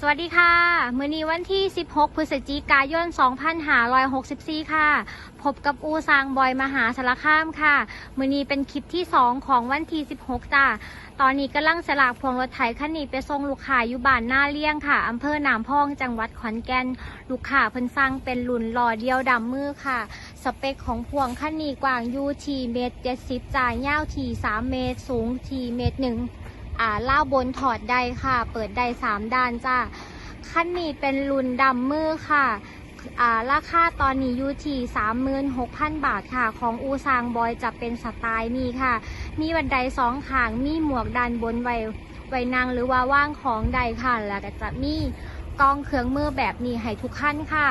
สวัสดีค่ะ มื้อนี้วันที่ 16 พฤศจิกายน 2564 ค่ะ พบกับอูซางบอยมหาสารคามค่ะ มื้อนี้เป็นคลิปที่ 2 ของวันที่ 16 จ้า ตอนนี้กำลังสลากพวงรถไถคันนี้ไปส่งลูกค้าอยู่บ้านหน้าเลี้ยงค่ะอำเภอหนามพอง จังหวัดขอนแก่น ลูกค้าเพิ่นสั่งเป็นหลุนหล่อเดียวดำมือค่ะ สเปคของพวงคันนี้กว้างอยู่ที่เมตร 70จ่ายยาวที่ 3 เมตร สูงที่เมตรหนึ่ง อ่าล่าบนถอดได้ค่ะ เปิดได้สามด้านจ้าคันนี้เป็นรุ่นดำมือค่ะอ่าราคาตอนนี้อยู่ที่36,000 บาทค่ะ ของอูซางบอยจะเป็นสไตล์นี้ค่ะ มีบันไดสองขาง มีหมวกด้านบนไว้ไว้นั่งหรือว่าว่างของใดค่ะ แล้วก็จะมีกองเครื่องมือแบบนี้ให้ทุกขั้นค่ะ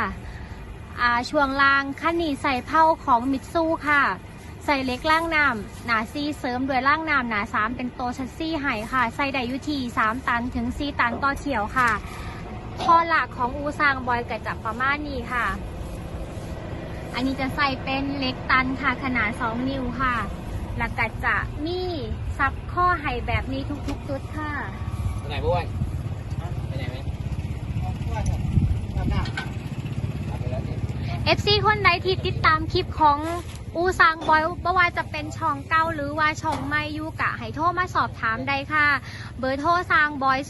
อ่าช่วงล่างคันนี้ใส่เผ้าของมิตซูค่ะ ใส่เล็กล่างน้ำหนาซีเสริมด้วยล่างน้ำหนาสามเป็นโตวชัดซี่ไห้ค่ะ ใส่ไดอยุทีสามตันถึงสี่ตันต่อเที่ยวค่ะท่อหลักของอูซางบอยก็จะประมาณนี้ค่ะ อันนี้จะใส่เป็นเล็กตันค่ะ ขนาด2นิ้วค่ะแล้วก็จะมีซับข้อไห้แบบนี้ทุกๆจุดค่ะไปไหนบ้วนไปไหนไหมเอาไปแล้วสิ FC คนใดที่ติดตามคลิปของ อูซางบอยบ่ว่าจะเป็นช่องเก้าหรือว่าช่องไม่ยูกะให้โทรมาสอบถามได้ค่ะ เบอร์โทรซางบอย 062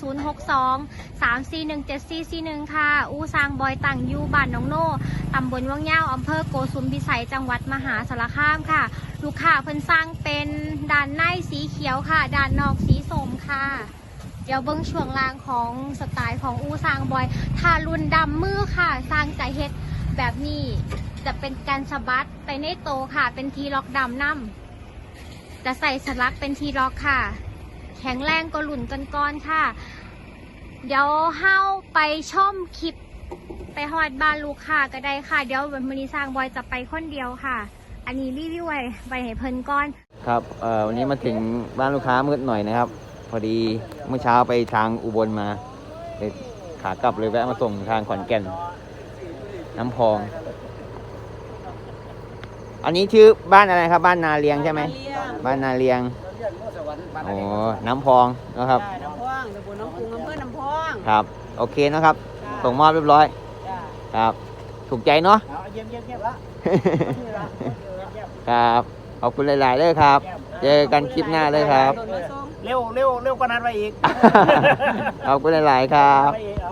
341 7441 ค่ะ อูซางบอยตั้งยูบ้านน้องโน่ตำบลวังยาวอำเภอโกสุมพิสัยจังหวัดมหาสารคามค่ะ ลูกค้าเพิ่นสร้างเป็นด้านในสีเขียวค่ะด้านนอกสีส้มค่ะเดี๋ยวเบิ้งช่วงล่างของสไตล์ของอูซางบอย ทารุนดำมือค่ะ สร้างใจเฮ็ดแบบนี้ จะเป็นการสะบัดไปในโตค่ะ เป็นทีล็อกดำน้ำจะใส่สลักเป็นทีล็อกค่ะ แข็งแรงก็หลุนกันก้อนค่ะ เดี๋ยวเฮาไปชมคลิปไปฮอดบ้านลูกค้าก็ได้ค่ะ เดี๋ยววันมอนี้สร้างบอยจะไปคนเดียวค่ะ อันนี้รีวิวไว้ไว้ให้เพิ่นก้อน ครับเอ่อวันนี้มาถึงบ้านลูกค้ามืดหน่อยนะครับ พอดีเมื่อเช้าไปทางอุบลมาเลยขากลับเลยแวะมาส่งทางขอนแก่น น้ำพอง อันนี้ชื่อบ้านอะไรครับ บ้านนาเลียงใช่ไหมบ้านนาเลียงโอ้น้ำพองนะครับจ้าน้ำพ่วงตำบลน้องกรุงอำเภอน้ำพ่วงครับ โอเคนะครับจ้าส่งมอบเรียบร้อยจ้าครับ ถูกใจเนาะเอาเยี่ยมเยี่ยมเยี่ยมละนี่ละเยี่ยมเยี่ยมครับขอบคุณหลาย ๆ เลยครับ เจอกันคลิปหน้าเลยครับโดนมาส่งเร็วเร็วเร็วกว่านั้นไปอีก ขอบคุณหลาย ๆ ครับไปอีกเอา